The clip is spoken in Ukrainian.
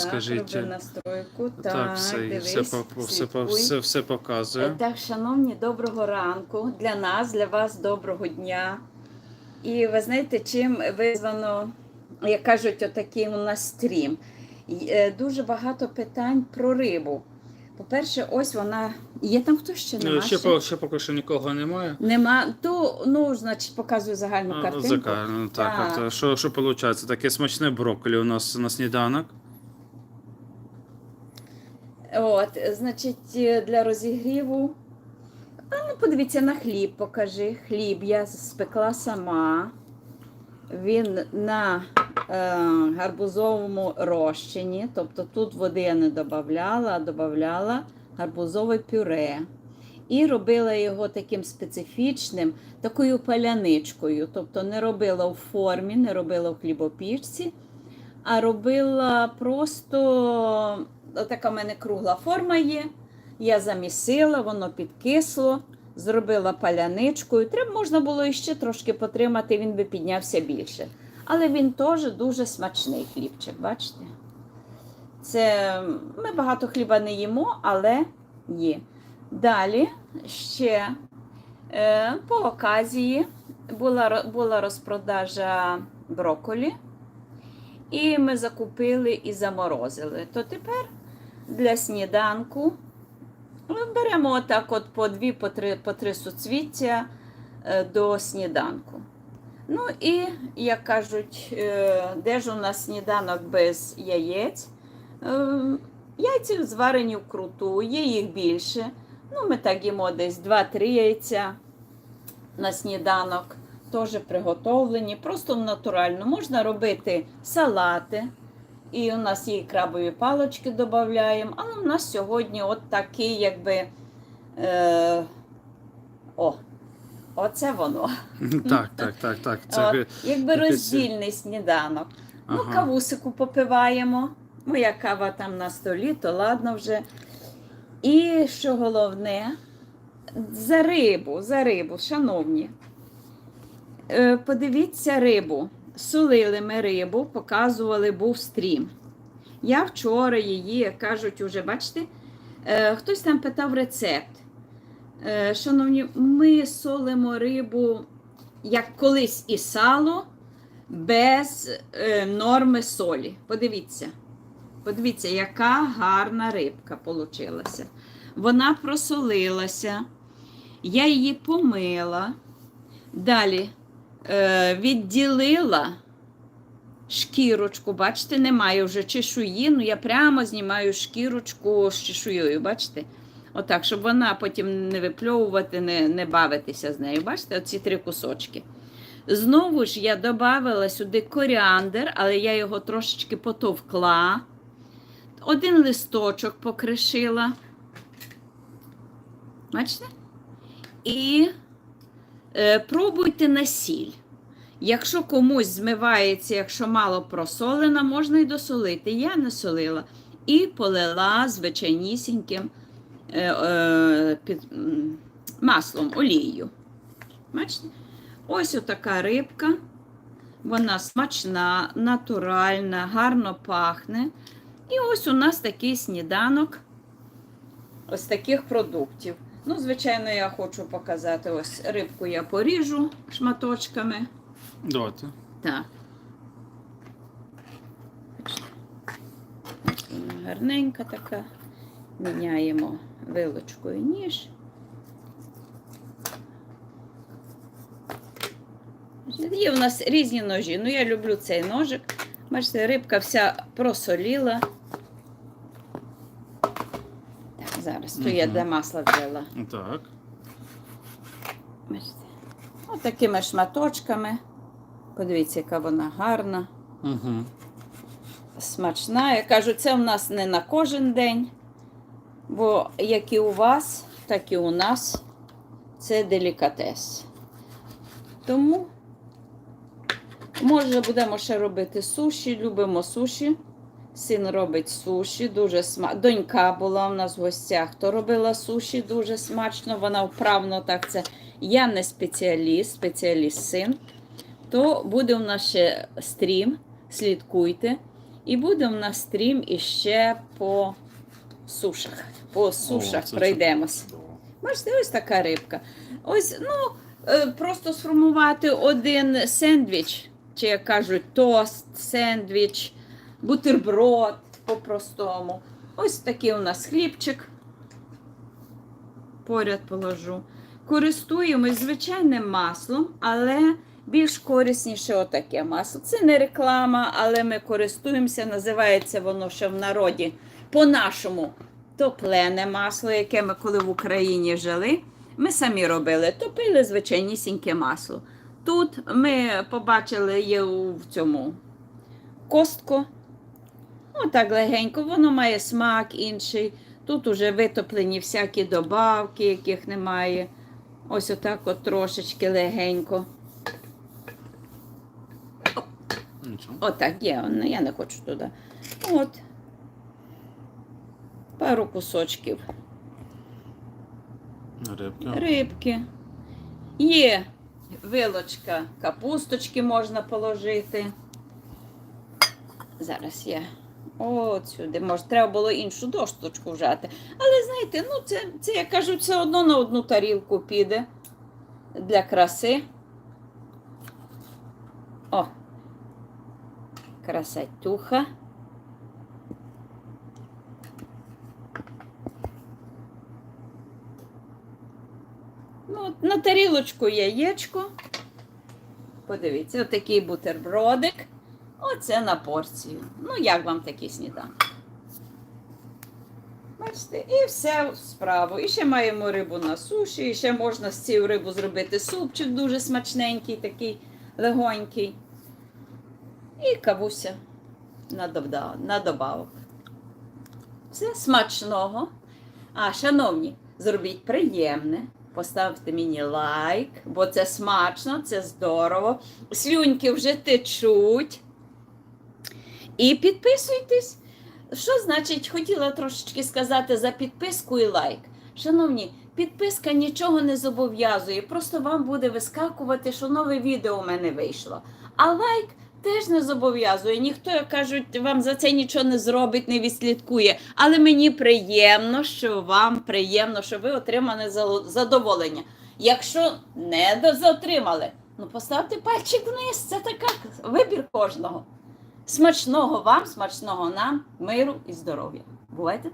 скажіть. роби настройку. Так, Так, все, дивись, все, все, все, все Е, показує. Так, шановні, доброго ранку. Для нас, для вас доброго дня. І ви знаєте, чим визвано, як кажуть, отакий у нас стрім. Е, Дуже багато питань про рибу. По-перше, ось вона. Є там хтось ще нема? Е, Ще, ще? ще поки що нікого немає. Нема. То, ну, значить, показую загальну А, картинку. Зака, ну, так, Так. От, що, що виходить? Таке смачне брокколі у нас на сніданок. От, значить, е, для розігріву. Ну, подивіться на хліб, покажи. Хліб я спекла сама. Він на е, гарбузовому розчині. Тобто тут води я не додавала, а додавала гарбузове пюре. І робила його таким специфічним, такою паляничкою. Тобто не робила в формі, не робила в хлібопічці, а робила просто така в мене кругла форма є. Я замісила, воно підкисло, зробила паляничкою. Треба можна було іще трошки потримати, він би піднявся більше. Але він теж дуже смачний хлібчик, бачите? Це ми багато хліба не їмо, але є. Далі ще е, по оказії була, була розпродажа брокколі. І ми закупили і заморозили. То тепер для сніданку ну, беремо отак от по дві, по три, по три суцвіття е, до сніданку. Ну і, як кажуть, е, де ж у нас сніданок без яєць? Е, Яйці зварені вкруту, є їх більше. Ну, ми так їмо десь 2-3 яйця на сніданок, теж приготовлені, просто натурально. Можна робити салати. І у нас є і крабові палочки додаємо, але у нас сьогодні от такий, якби. Е, о, оце воно. Так, так, так, так. Це От, якби якесь- роздільний сніданок. Ну, кавусику попиваємо. Моя кава там на столі, то ладно вже. І що головне, за рибу, за рибу, шановні. Е, Подивіться рибу. Солили ми рибу, показували, був стрім. Я вчора її, кажуть, уже, бачите, е, хтось там питав рецепт. Е, Шановні, ми солимо рибу, як колись і сало, без норми солі. Подивіться. Подивіться, яка гарна рибка получилася. Вона просолилася, я її помила, далі е, відділила шкірочку. Бачите, немає вже чешуї, ну я прямо знімаю шкірочку з чешуєю, бачите? Отак, щоб вона потім не випльовувати, не, не бавитися з нею. Бачите, оці три кусочки. Знову ж я додавала сюди коріандр, але я його трошечки потовкла. Один листочок покришила. Бачите? І пробуйте на сіль. Якщо комусь змивається, якщо мало просолена, можна і досолити. Я не солила. І полила звичайнісіньким е, е, під, маслом, олією. Бачите? Ось отака рибка. Вона смачна, натуральна, гарно пахне. І ось у нас такий сніданок ось таких продуктів. Ну, звичайно, я хочу показати ось рибку я поріжу шматочками. Давайте. Так. Вона Гарненька така. Міняємо вилочкою ніж. Є у нас різні ножі. Ну, я люблю цей ножик. Бачите, рибка вся просоліла. Так, зараз то я де масла взяла. Так. Бачите. Ось такими шматочками. Подивіться, яка вона гарна, Угу. смачна. Я кажу, це в нас не на кожен день, бо як і у вас, так і у нас це делікатес. Тому, може, будемо ще робити суші, любимо суші. Син робить суші, дуже смачно. Донька була у нас в гостях, то робила суші дуже смачно. Вона вправно так це. Я не спеціаліст, спеціаліст син. То буде у нас ще стрім, слідкуйте. І буде в нас стрім іще по сушах. По сушах це пройдемось. Бачите, ось така рибка. Ось, ну, е, просто сформувати один сендвіч, чи як кажуть, тост, сендвіч, бутерброд по-простому. Ось такий у нас хлібчик. Поряд положу. Користуємось звичайним маслом, але більш корисніше отаке масло. Це не реклама, але ми користуємося. Називається воно ще в народі по-нашому топлене масло, яке ми коли в Україні жили. Ми самі робили, топили звичайнісіньке масло. Тут ми побачили є в цьому костку. Отак легенько, воно має смак інший. Тут уже витоплені всякі добавки, яких немає. Ось отак от трошечки легенько. Нічого. Отак є, ну, я не хочу туди. От. Пару кусочків Рибка. рибки. Є вилочка капусточки можна положити. Зараз я. От сюди. Може, треба було іншу дошточку взяти. Але знаєте, ну це, це я кажу, все одно на одну тарілку піде для краси. О! Красотюха. Ну, на тарілочку яєчко. Подивіться, отакий бутербродик. Оце на порцію. Ну, як вам такий сніданок? Бачите, і все справу. І ще маємо рибу на суші, і ще можна з цією рибу зробити супчик дуже смачненький, такий легонький. І кавуся на добавок. Все смачного. А, шановні, зробіть приємне. Поставте мені лайк, бо це смачно, це здорово. Слюньки вже течуть. І підписуйтесь. Що значить, хотіла трошечки сказати за підписку і лайк. Шановні, підписка нічого не зобов'язує, просто вам буде вискакувати, що нове відео у мене вийшло. А лайк теж не зобов'язує. Ніхто, як кажуть, вам за це нічого не зробить, не відслідкує. Але мені приємно, що вам приємно, що ви отримали задоволення. Якщо не затримали, ну поставте пальчик вниз. Це така вибір кожного. Смачного вам, смачного нам, миру і здоров'я. Бувайте!